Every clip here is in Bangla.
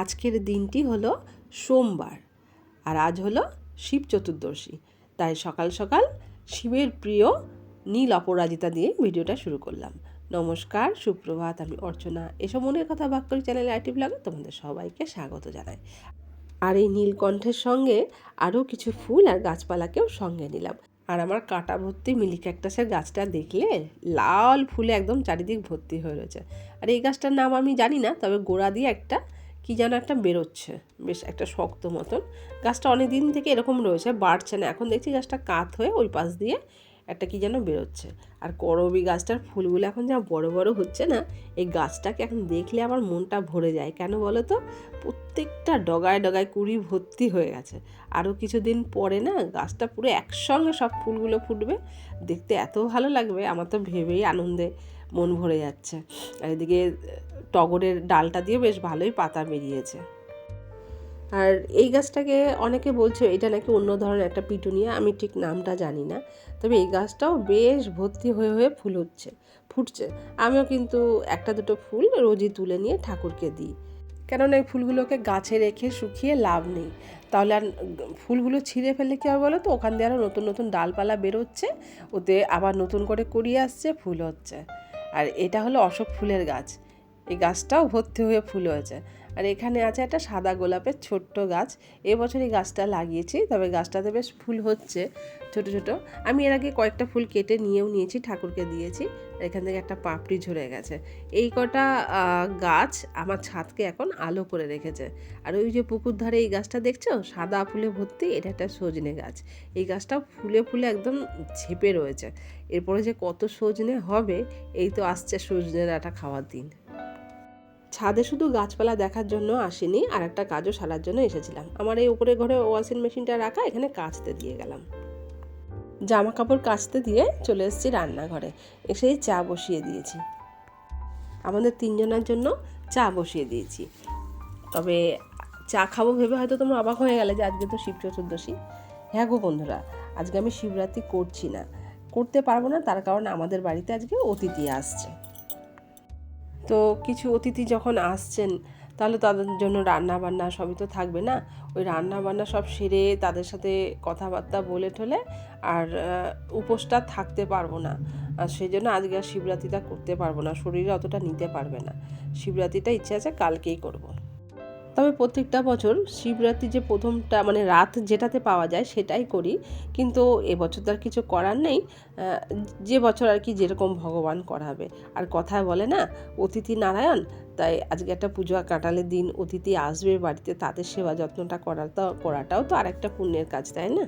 আজকের দিনটি হলো সোমবার আর আজ হলো শিব চতুর্দশী। তাই সকাল সকাল শিবের প্রিয় নীল অপরাজিতা দিয়ে ভিডিওটা শুরু করলাম। নমস্কার, সুপ্রভাত, আমি অর্চনা। এসব মনের কথা বাক্যরি চ্যানেলে আইটি ব্লগে তোমাদের সবাইকে স্বাগত জানাই। আর এই নীলকণ্ঠের সঙ্গে আরও কিছু ফুল আর গাছপালাকেও সঙ্গে নিলাম। আর আমার কাটা ভর্তি মিলি ক্যাকটাসের গাছটা দেখলে লাল ফুলে একদম চারিদিক ভর্তি হয়ে রয়েছে। আর এই গাছটার নাম আমি জানি না, তবে গোড়া দিয়ে একটা কি যেন একটা বেরোচ্ছে। বেশ একটা শক্ত মতন। গাছটা অনেক দিন থেকে এরকম রয়েছে, বাড়ছে না। এখন দেখছি গাছটা কাত হয়ে ওই পাশ দিয়ে একটা কি যেন বেরোচ্ছে। আর করবি গাছটার ফুলগুলো এখন যা বড় বড় হচ্ছে না, এই গাছটাকে এখন দেখলে আমার মনটা ভরে যায়। কেন বলো তো? প্রত্যেকটা ডগায় ডগায় কুড়ি ভর্তি হয়ে গেছে। আরও কিছুদিন পরে না গাছটা পুরো একসঙ্গে সব ফুলগুলো ফুটবে। দেখতে এত ভালো লাগবে, আমার তো ভেবেই আনন্দে। মন ভরে যাচ্ছে। আর এদিকে টগরের ডালটা দিয়ে বেশ ভালোই পাতা বেরিয়েছে। আর এই গাছটাকে অনেকে বলছে এটা নাকি অন্য ধরনের একটা পিটুনিয়া, আমি ঠিক নামটা জানি না। তবে এই গাছটাও বেশ ভর্তি হয়ে হয়ে ফুল হচ্ছে, ফুটছে। আমিও কিন্তু একটা দুটো ফুল রোজই তুলে নিয়ে ঠাকুরকে দিই। কেননা এই ফুলগুলোকে গাছে রেখে শুকিয়ে লাভ নেই। তাহলে আর ফুলগুলো ছিঁড়ে ফেললে কী হবে বলো তো? ওখান দিয়ে আরও নতুন নতুন ডালপালা বেরোচ্ছে, ওতে আবার নতুন করে করিয়ে আসছে, ফুল হচ্ছে। আর এটা হলো অশোক ফুলের গাছ। এই গাছটাও ভর্তি হয়ে ফুল হয়েছে। আর এখানে আছে একটা সাদা গোলাপের ছোট্ট গাছ। এবছর এই গাছটা লাগিয়েছি, তবে গাছটাতে বেশ ফুল হচ্ছে ছোট ছোট। আমি এর আগে কয়েকটা ফুল কেটে নিয়েও নিয়েছি, ঠাকুরকে দিয়েছি। এখান থেকে একটা পাপড়ি ঝরে গেছে। এই কটা গাছ আমার ছাদকে এখন আলো করে রেখেছে। আর ওই যে পুকুর ধারে এই গাছটা দেখছ? সাদা ফুলে ভর্তি, এটা একটা সজনে গাছ। এই গাছটা ফুলে ফুলে একদম ঝেপে রয়েছে। এরপরে যে কত সজনে হবে, এই তো আসছে সজনে ডাঁটা খাওয়ার দিন। ছাদে শুধু গাছপালা দেখার জন্য আসিনি আর একটা কাজও সারার জন্য এসেছিলাম। আমার এই উপরে ঘরে ওয়াশিং মেশিনটা রাখা, এখানে কাচতে দিয়ে গেলাম। জামা কাপড় কাচতে দিয়ে চলে এসেছি রান্নাঘরে। এসেই চা বসিয়ে দিয়েছি। আমাদের তিনজনের জন্য চা বসিয়ে দিয়েছি। তবে চা খাব ভেবে হয়তো তোমরা অবাক হয়ে গেলে যে আজকে তো শিব চতুর্দশী। হ্যাঁ গো বন্ধুরা, আজকে আমি শিবরাত্রি করছি না। করতে পারব না, তার কারণ আমাদের বাড়িতে আজকে অতিথি আসছে। তো কিছু অতিথি যখন আসছেন, তাহলে তাদের জন্য রান্না বান্না সবই তো থাকবে না? ওই রান্না বান্না সব সেরে তাদের সাথে কথাবার্তা বলে ঠলে আর উপোসটা থাকতে পারব না। আর সেই জন্য আজকে আর শিবরাত্রিটা করতে পারব না, শরীরে অতটা নিতে পারবে না। শিবরাত্রিটা ইচ্ছে আছে কালকেই করব। তবে প্রত্যেকটা বছর শিবরাত্রি যে প্রথমটা মানে রাত যেটাতে পাওয়া যায় সেটাই করি। কিন্তু এবছর তো আর কিছু করার নেই। যে বছর আর কি যেরকম ভগবান করাবে। আর কথায় বলে না, অতিথি নারায়ণ, তাই আজকে একটা পুজো কাটালে দিন অতিথি আসবে বাড়িতে, তাদের সেবা যত্নটা করা তো, করাটাও তো আরেকটা পুণ্যের কাজ, তাই না?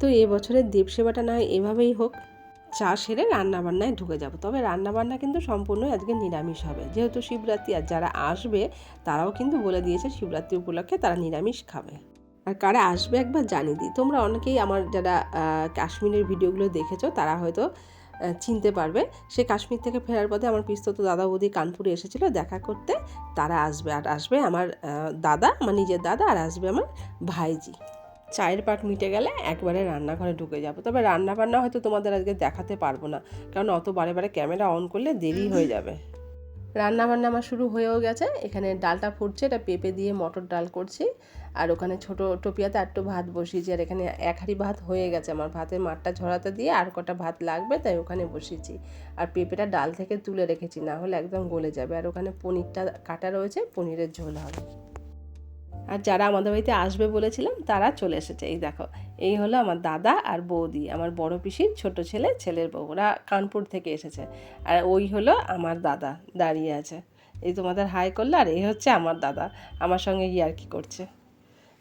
তো এবছরের দেব সেবাটা না এভাবেই হোক চা সেরে রান্নাবান্নায় ঢুকে যাব। তবে রান্নাবান্না কিন্তু সম্পূর্ণই আজকে নিরামিষ হবে। যেহেতু শিবরাত্রি আর যারা আসবে, তারাও কিন্তু বলে দিয়েছে শিবরাত্রি উপলক্ষে তারা নিরামিষ খাবে। আর কারা আসবে একবার জানিয়ে দিই। তোমরা অনেকেই আমার যারা কাশ্মীরের ভিডিওগুলো দেখেছ, তারা হয়তো চিনতে পারবে। সে কাশ্মীর থেকে ফেরার পথে আমার পিস্তত দাদা বৌদি কানপুরে এসেছিল দেখা করতে। তারা আসবে আর আসবে আমার দাদা, আমার নিজের দাদা আর আসবে আমার ভাইজি। চায়ের পাক মিটে গেলে একবারে রান্নাঘরে ঢুকে যাব। তবে রান্না বান্না হয়তো তোমাদের আজকে দেখাতে পারব না, কারণ অত বারে বারে ক্যামেরা অন করলে দেরি হয়ে যাবে। রান্না বান্না আমার শুরু হয়েও গেছে, এখানে ডালটা ফুটছে, এটা পেঁপে দিয়ে মটর ডাল করছি, আর ওখানে ছোট টোপিয়াতে একটু ভাত বসিয়েছি, আর এখানে এক হাঁড়ি ভাত হয়ে গেছে আমার, ভাতের মাঠটা ঝরাতে দিয়ে আর কটা ভাত লাগবে তাই ওখানে বসিয়েছি। আর পেঁপেটা ডাল থেকে তুলে রেখেছি, না হলে একদম গলে যাবে, আর ওখানে পনিরটা কাটা রয়েছে, পনিরের ঝোল হবে। আর যারা আমাদের বাড়িতে আসবে বলেছিলাম, তারা চলে এসেছে। এই দেখো, এই হলো আমার দাদা আর বৌদি, আমার বড় পিসির ছোট ছেলে, ছেলের বউ। ওরা কানপুর থেকে এসেছে। আর ওই হলো আমার দাদা দাঁড়িয়ে আছে। এই তোমাদের হাই করল, আর এই হচ্ছে আমার দাদা। আমার সঙ্গে গিয়ে আর কি করছে।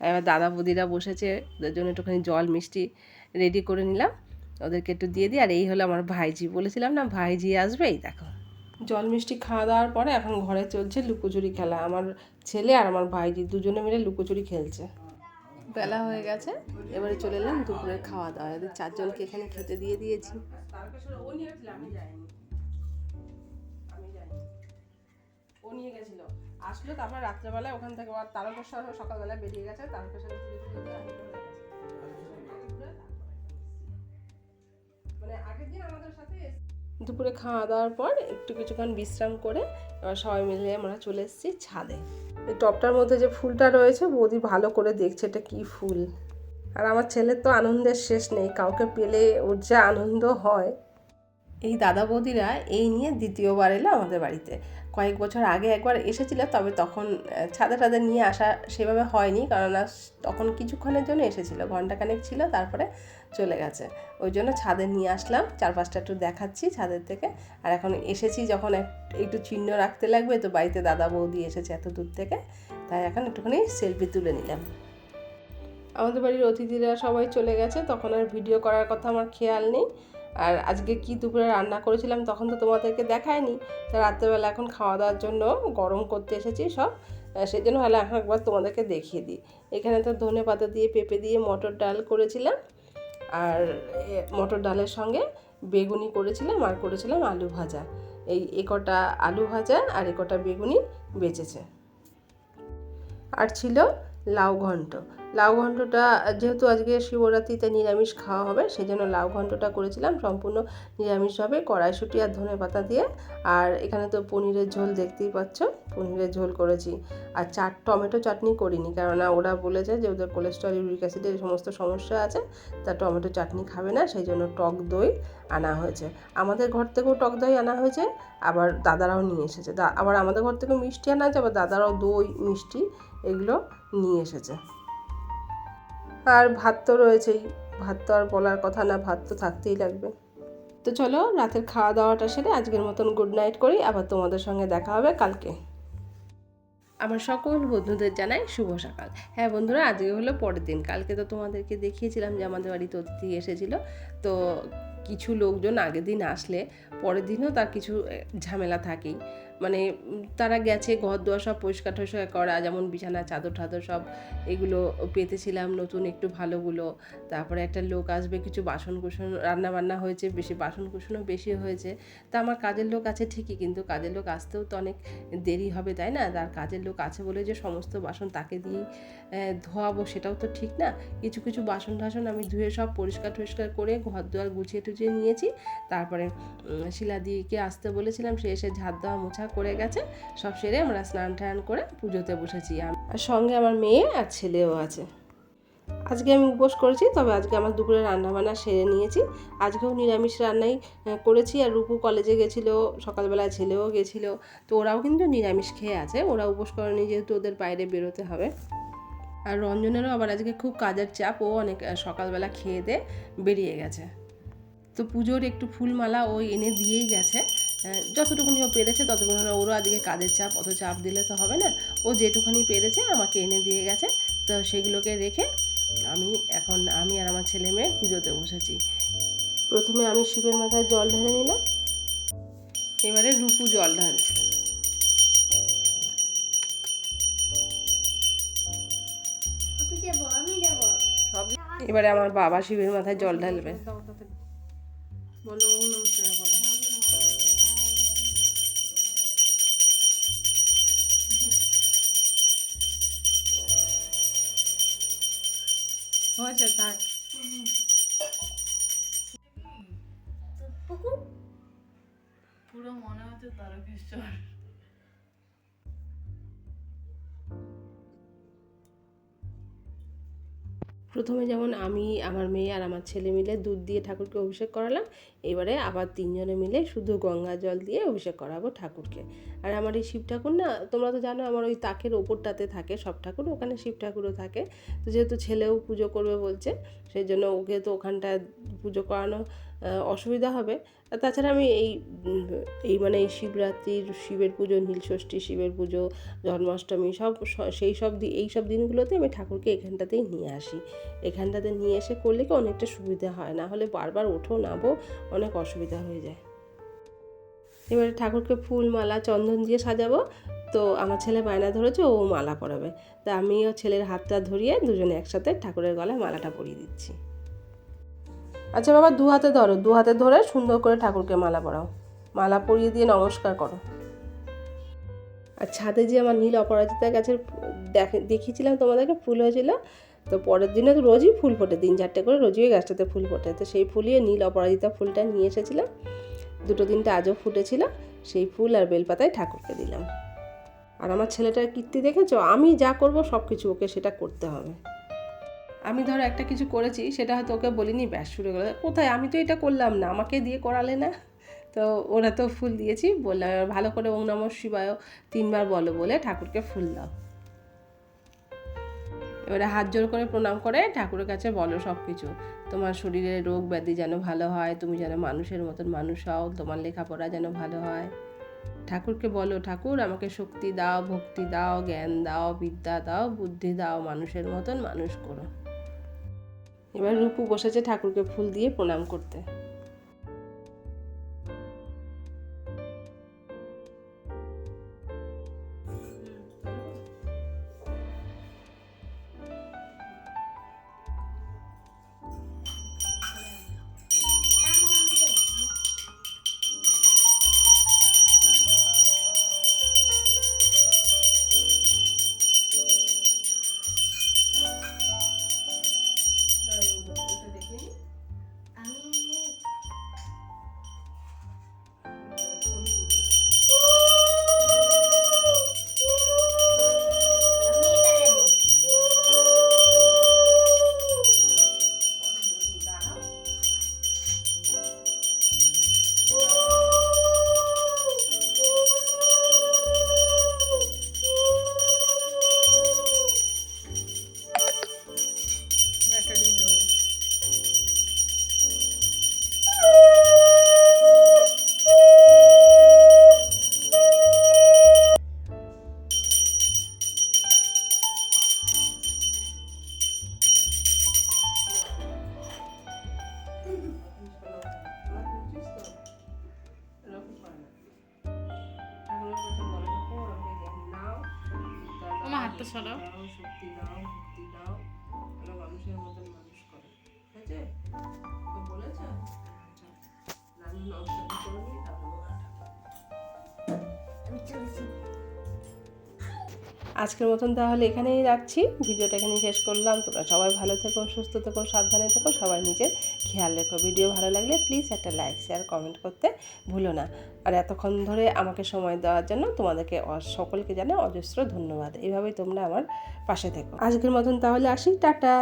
এবার দাদা বৌদিরা বসেছে, ওদের জন্য একটুখানি জল, মিষ্টি রেডি করে নিলাম। ওদেরকে একটু দিয়ে দিই। আর এই হলো আমার ভাইজি। বলেছিলাম না, ভাইজি আসবে এই দেখো। জল মিষ্টি খাওয়া দাওয়ার পরে এখন ঘরে চলছে লুকোচুরি খেলা। আমার ছেলে আর আমার ভাইজি দুজনে মিলে লুকোচুরি খেলছে। বেলা হয়ে গেছে, এবারে চলে এলাম দুপুরের খাওয়া দাওয়া। এদের চারজনকে এখানে খেতে দিয়ে দিয়েছি। আসলো তারপর রাত্রেবেলায় ওখান থেকে আবার তারকেশ্বর সকালবেলায় বেরিয়ে গেছে, তারকেশ্বর মানে আগের দিন আমাদের সাথে দুপুরে খাওয়া দাওয়ার পর একটু কিছুক্ষণ বিশ্রাম করে এবার সবাই মিলে আমরা চলে এসেছি ছাদে। এই টপটার মধ্যে যে ফুলটা রয়েছে, বৌদি ভালো করে দেখছে এটা কি ফুল। আর আমার ছেলের তো আনন্দের শেষ নেই, কাউকে পেলে ওর যা আনন্দ হয়। এই দাদা বৌদিরা এই নিয়ে দ্বিতীয়বার এলো আমাদের বাড়িতে। কয়েক বছর আগে একবার এসেছিল, তবে তখন ছাদে টাদে নিয়ে আসা সেভাবে হয়নি কারণ তখন কিছুক্ষণের জন্য এসেছিল ঘন্টাখানেক ছিল, তারপরে চলে গেছে। ওই জন্য ছাদে নিয়ে আসলাম, চারপাশটা একটু দেখাচ্ছি ছাদের থেকে। আর এখন এসেছি যখন এক- একটু চিহ্ন রাখতে লাগবে, তো বাড়িতে দাদা বৌদি এসেছে এত দূর থেকে, তাই এখন একটুখানি সেলফি তুলে নিলাম। আমাদের বাড়ির অতিথিরা সবাই চলে গেছে, তখন আর ভিডিও করার কথা আমার খেয়াল নেই। আর আজকে কি দুপুরে রান্না করেছিলাম তখন তো তোমাদেরকে দেখায়নি। তা রাত্রেবেলা এখন খাওয়া দাওয়ার জন্য গরম করতে এসেছি সব। সেই জন্য হলে এখন একবার তোমাদেরকে দেখিয়ে দিই। এখানে তো ধনে পাতা দিয়ে, পেঁপে দিয়ে, মটর ডাল করেছিলাম। আর মটর ডালের সঙ্গে বেগুনি করেছিলাম আর করেছিলাম আলু ভাজা। এই একটা আলু ভাজা আর একটা বেগুনি বেঁচেছে। আর ছিল লাউ ঘন্ট। লাউ ঘন্টটা যেহেতু আজকে শিবরাত্রিতে নিরামিষ খাওয়া হবে সেই জন্য লাউ ঘন্টটা করেছিলাম। সম্পূর্ণ নিরামিষভাবে কড়াইশুঁটি আর ধনে পাতা দিয়ে। আর এখানে তো পনিরের ঝোল দেখতেই পাচ্ছ, পনিরের ঝোল করেছি। আর চাট, টমেটো চাটনি করিনি, কেননা ওরা বলেছে যে ওদের কোলেস্ট্রল ইউরিক অ্যাসিডের সমস্ত সমস্যা আছে, তা টমেটো চাটনি খাবে না সেই জন্য টক দই আনা হয়েছে। আমাদের ঘর থেকেও টক দই আনা হয়েছে, আবার দাদারাও নিয়ে এসেছে। আবার আমাদের ঘর থেকেও মিষ্টি আনা হয়েছে, আবার দাদারাও দই, মিষ্টি এগুলো নিয়ে এসেছে। আর ভাত তো রয়েছেই। ভাত তো আর বলার কথা না, ভাত তো থাকতেই লাগবে। তো চলো, রাতের খাওয়া দাওয়াটা সেরে আজকের মতন গুড নাইট করি। আবার তোমাদের সঙ্গে দেখা হবে কালকে। আমার সকল বন্ধুদের জানাই শুভ সকাল। হ্যাঁ বন্ধুরা, আজকে হলো পরের দিন। কালকে তো তোমাদেরকে দেখিয়েছিলাম যে আমাদের বাড়িতে অতিথি এসেছিল। তো কিছু লোকজন আগের দিন আসলে, পরের দিনও তার কিছু ঝামেলা থাকেই। মানে তারা গেছে ঘর দোয়া সব পরিষ্কার টরিষ্কার করা, যেমন বিছানা, চাদর টাদর সব এগুলো পেতেছিলাম, নতুন একটু ভালোগুলো। তারপরে একটা লোক আসবে, কিছু বাসন কুসন রান্না বান্না হয়েছে, বেশি বাসন কুসনও বেশি হয়েছে। তা আমার কাজের লোক আছে ঠিকই, কিন্তু কাজের লোক আসতেও তো অনেক দেরি হবে, তাই না? তার কাজের লোক আছে বলে যে সমস্ত বাসন তাকে দিয়েই ধোয়াবো, সেটাও তো ঠিক না। কিছু কিছু বাসন টাসন আমি ধুয়ে সব পরিষ্কার টরিষ্কার করে ঘর দুয়ার গুছিয়ে টুছিয়ে নিয়েছি। তারপরে শিলা দিকে আসতে বলেছিলাম, সে এসে ঝাড় দেওয়া মোছা করে গেছে, সব সেরে আমরা স্নান টান করে পুজোতে বসেছি। আর সঙ্গে আমার মেয়ে আর ছেলেও আছে। আজকে আমি উপোস করেছি, তবে আজকে আমার দুপুরে রান্না বান্না সেরে নিয়েছি। আজকেও নিরামিষ রান্নাই করেছি। আর রূপু কলেজে গেছিল, সকালবেলায় ছেলেও গেছিল। তো ওরাও কিন্তু নিরামিষ খেয়ে আছে, ওরা উপোস করেনি যেহেতু ওদের বাইরে বেরোতে হবে। আর রঞ্জনেরও আবার আজকে খুব কাজের চাপ, ও অনেক সকালবেলা খেয়ে দিয়ে বেরিয়ে গেছে। তো পুজোর একটু ফুলমালা ও এনে দিয়েই গেছে। যতটুকুনি ও পেরেছে ততটুকুনি ওরও আজকে কাজের চাপ অত চাপ দিলে তো হবে না। ও যেটুখানি পেরেছে আমাকে এনে দিয়ে গেছে। তো সেগুলোকে রেখে আমি এখন আমি আর আমার ছেলে মেয়ে পুজোতে বসেছি। প্রথমে আমি শিবের মাথায় জল ঢেলে নিলাম। এবারে রূপু জল ঢালছে। এবারে আমার বাবা শিবের মাথায় জল ঢালবে। বলো। থাক পুকুর? পুরো মনে হচ্ছে তারকেশ্বর। প্রথমে যেমন আমি, আমার মেয়ে আর আমার ছেলে মিলে দুধ দিয়ে ঠাকুরকে অভিষেক করালাম। এবারে আবার তিনজনে মিলে শুধু গঙ্গা জল দিয়ে অভিষেক করাবো ঠাকুরকে। আর আমার এই শিব ঠাকুর না, তোমরা তো জানো আমার ওই তাকের ওপরটাতে থাকে সব ঠাকুর, ওখানে শিব ঠাকুরও থাকে। তো যেহেতু ছেলেও পুজো করবে বলছে, সেই জন্য ওকে তো ওখানটায় পুজো করানো অসুবিধা হবে। তাছাড়া আমি এই এই মানে এই শিবরাত্রির শিবের পুজো, নীলষষ্ঠী শিবের পুজো, জন্মাষ্টমী সব সেই সব এই সব দিনগুলোতে আমি ঠাকুরকে এখানটাতেই নিয়ে আসি। এখানটাতে নিয়ে এসে করলে কি অনেকটা সুবিধা হয়? না হলে বারবার ওঠো নাবো অনেক অসুবিধা হয়ে যায়। এবারে ঠাকুরকে ফুল, মালা, চন্দন দিয়ে সাজাবো। তো আমার ছেলে বায়না ধরেছে, ও মালা পরাবে। তা আমিও ছেলের হাতটা ধরিয়ে দুজনে একসাথে ঠাকুরের গলায় মালাটা পরিয়ে দিচ্ছি। আচ্ছা বাবা, দু হাতে ধরো, দু হাতে ধরে সুন্দর করে ঠাকুরকে মালা পরাও। মালা পরিয়ে দিয়ে নমস্কার করো। আর ছাদে যে আমার নীল অপরাজিতা গাছের দেখে, দেখিয়েছিলাম তোমাদেরকে, ফুল হয়েছিল। তো পরের দিনে তো রোজই ফুল ফোটে, তিন চারটে করে রোজই ওই গাছটাতে ফুল ফোটে। তো সেই ফুলিয়ে নীল অপরাজিতা ফুলটা নিয়ে এসেছিলাম। দুটো তিনটে আজও ফুটেছিল, সেই ফুল আর বেলপাতায় ঠাকুরকে দিলাম। আর আমার ছেলেটার কীর্তি দেখেছ? আমি যা করব সব কিছু ওকে সেটা করতে হবে। আমি ধরো একটা কিছু করেছি, সেটা হয়তো ওকে বলিনি, ব্যাস শুরু করে কোথায়? আমি তো এটা করলাম না, আমাকে দিয়ে করালে না। তো ওরা তো ফুল দিয়েছি, বললাম ভালো করে ওং নম শিবায় তিনবার বলো বলে ঠাকুরকে ফুল দাও। এবারে হাত জোর করে প্রণাম করে, ঠাকুরের কাছে বলো সব কিছু তোমার শরীরে রোগ ব্যাধি যেন ভালো হয়, তুমি যেন মানুষের মতন মানুষ হও, তোমার লেখাপড়া যেন ভালো হয়। ঠাকুরকে বলো, ঠাকুর, আমাকে শক্তি দাও, ভক্তি দাও, জ্ঞান দাও, বিদ্যা দাও, বুদ্ধি দাও, মানুষের মতন মানুষ করো। এবার রূপু বসেছে ঠাকুরকে ফুল দিয়ে প্রণাম করতে। সরাও। শক্তি দাও শক্তি দাও। যেন মানুষের মতন মানুষ করে। ঠিক আছে? বলেছে? বলেছ আচ্ছা আজকের মতন তাহলে এখানেই রাখছি। ভিডিওটা এখানেই শেষ করলাম। তোমরা সবাই ভালো থেকো, সুস্থ থেকো, সাবধানে থেকো, সবাই নিজের খেয়াল রেখো। ভিডিও ভালো লাগলে প্লিজ একটা লাইক শেয়ার কমেন্ট করতে ভুলো না। আর এতক্ষণ ধরে আমাকে সময় দেওয়ার জন্য তোমাদেরকে সকলকে জানে অজস্র ধন্যবাদ। এইভাবেই তোমরা আমার পাশে থেকো। আজকের মতন তাহলে আসি। টাটা!